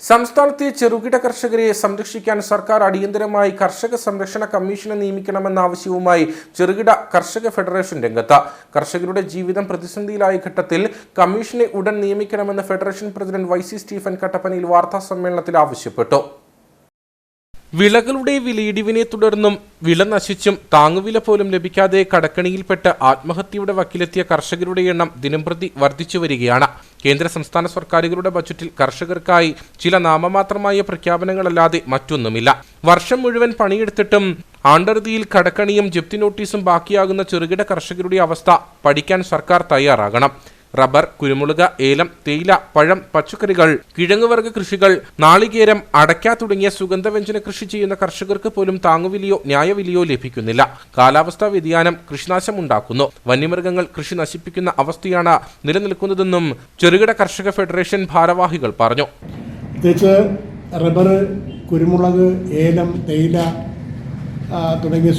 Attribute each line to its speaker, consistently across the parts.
Speaker 1: സംസ്ഥാനത്തെ ചെറുകിട കർഷകരെ സംരക്ഷിക്കാൻ സർക്കാർ അടിയന്തരമായി കർഷക സംരക്ഷണ കമ്മീഷനെ നിയമിക്കണമെന്ന ആവശ്യവുമായി ചെറുകിട കർഷക ഫെഡറേഷൻ രംഗത്ത്. കർഷകരുടെ ജീവിതം പ്രതിസന്ധിയിലായ ഘട്ടത്തിൽ കമ്മീഷനെ ഉടൻ നിയമിക്കണമെന്ന് federation president Y C Stephen കട്ടപ്പനയിൽ വാർത്താ സമ്മേളനത്തിൽ ആവശ്യപ്പെട്ടു. വിളകളുടെ വിലയിടിവിനെ തുടർന്നും വില നശിച്ചും താങ്ങുവില പോലും ലഭിക്കാതെ കടക്കണിയിൽപ്പെട്ട് ആത്മഹത്യയുടെ വക്കിലെത്തിയ കർഷകരുടെ എണ്ണം ദിനംപ്രതി വർദ്ധിച്ചു വരികയാണ്. കേന്ദ്ര സംസ്ഥാന സർക്കാരുകളുടെ ബജറ്റിൽ കർഷകർക്കായി ചില നാമമാത്രമായ പ്രഖ്യാപനങ്ങളല്ലാതെ മറ്റൊന്നുമില്ല. വർഷം മുഴുവൻ പണിയെടുത്തിട്ടും ആണ്ടറുതിയിൽ കടക്കണിയും ജപ്തി നോട്ടീസും ബാക്കിയാകുന്ന ചെറുകിട കർഷകരുടെ അവസ്ഥ പഠിക്കാൻ സർക്കാർ തയ്യാറാകണം. റബ്ബർ കുരുമുളക് ഏലം തേയില പഴം പച്ചക്കറികൾ കിഴങ്ങുവർഗ കൃഷികൾ നാളികേരം അടയ്ക്ക തുടങ്ങിയ സുഗന്ധവ്യഞ്ജന കൃഷി ചെയ്യുന്ന കർഷകർക്ക് പോലും താങ്ങുവിലയോ ന്യായവിലയോ ലഭിക്കുന്നില്ല. കാലാവസ്ഥാ വ്യതിയാനം കൃഷിനാശം ഉണ്ടാക്കുന്നു വന്യമൃഗങ്ങൾ കൃഷി നശിപ്പിക്കുന്ന അവസ്ഥയാണ് നിലനിൽക്കുന്നതെന്നും ചെറുകിട കർഷക ഫെഡറേഷൻ ഭാരവാഹികൾ പറഞ്ഞു.
Speaker 2: പ്രത്യേകിച്ച് റബ്ബർ കുരുമുളക് ഏലം തേയില തുടങ്ങിയ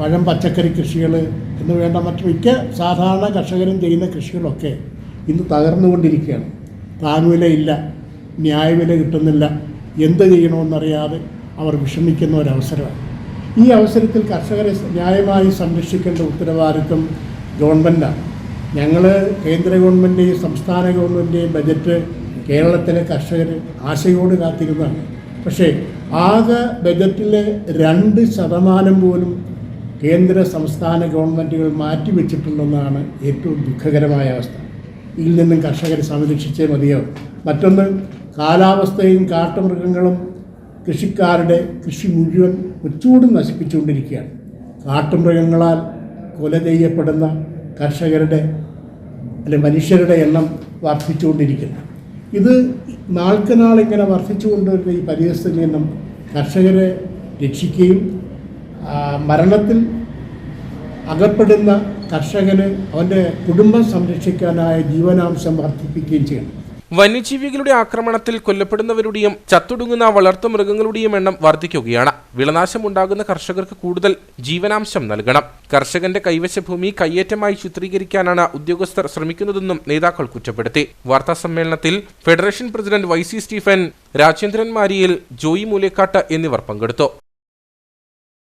Speaker 2: പഴം പച്ചക്കറി കൃഷികൾ എന്ന് വേണ്ട മറ്റു മിക്ക സാധാരണ കർഷകരും ചെയ്യുന്ന കൃഷികളൊക്കെ ഇന്ന് തകർന്നുകൊണ്ടിരിക്കുകയാണ്. താങ്ങുവിലയില്ല ന്യായവില കിട്ടുന്നില്ല എന്ത് ചെയ്യണമെന്നറിയാതെ അവർ വിഷമിക്കുന്ന ഒരു ഒരവസരമാണ്. ഈ അവസരത്തിൽ കർഷകരെ ന്യായമായി സംരക്ഷിക്കേണ്ട ഉത്തരവാദിത്വം ഗവൺമെന്റാണ് ഞങ്ങൾ കേന്ദ്ര ഗവൺമെന്റെയും സംസ്ഥാന ഗവൺമെന്റെയും ബജറ്റ് കേരളത്തിലെ കർഷകർ ആശയോട് കാത്തിരുന്നതാണ്. പക്ഷേ ആകെ ബജറ്റിലെ രണ്ട് ശതമാനം പോലും കേന്ദ്ര സംസ്ഥാന ഗവൺമെന്റുകൾ മാറ്റിവെച്ചിട്ടുണ്ടെന്നാണ് ഏറ്റവും ദുഃഖകരമായ അവസ്ഥ. ഇതിൽ നിന്നും കർഷകരെ സംരക്ഷിച്ചേ മതിയാവും. മറ്റൊന്ന് കാലാവസ്ഥയും കാട്ടുമൃഗങ്ങളും കൃഷിക്കാരുടെ കൃഷി മുഴുവൻ ഒച്ചുകൂടും നശിപ്പിച്ചുകൊണ്ടിരിക്കുകയാണ്. കാട്ടുമൃഗങ്ങളാൽ കൊല ചെയ്യപ്പെടുന്ന കർഷകരുടെ അല്ലെ മനുഷ്യരുടെ എണ്ണം വർദ്ധിച്ചുകൊണ്ടിരിക്കുന്നു. ഇത് നാൾക്ക് നാൾ ഇങ്ങനെ വർദ്ധിച്ചുകൊണ്ടിരുന്ന ഈ പരിസ്ഥിതിയിൽ നിന്നും കർഷകരെ രക്ഷിക്കുകയും മരണത്തിൽ അകപ്പെടുന്ന കർഷകന് അവന്റെ കുടുംബം സംരക്ഷിക്കാനായ ജീവനാംശം വർദ്ധിപ്പിക്കുകയും ചെയ്യണം.
Speaker 1: വന്യജീവികളുടെ ആക്രമണത്തിൽ കൊല്ലപ്പെടുന്നവരുടെയും ചത്തൊടുങ്ങുന്ന വളർത്തുമൃഗങ്ങളുടെയും എണ്ണം വർദ്ധിക്കുകയാണ്. വിളനാശം ഉണ്ടാകുന്ന കർഷകർക്ക് കൂടുതൽ ജീവനാംശം നൽകണം. കർഷകന്റെ കൈവശ ഭൂമി കയ്യേറ്റമായി ചിത്രീകരിക്കാനാണ് ഉദ്യോഗസ്ഥർ ശ്രമിക്കുന്നതെന്നും നേതാക്കൾ കുറ്റപ്പെടുത്തി. വാർത്താ സമ്മേളനത്തിൽ federation president Y C Stephen Rajendran മാരിയിൽ Joy മൂലേക്കാട്ട് എന്നിവർ പങ്കെടുത്തു.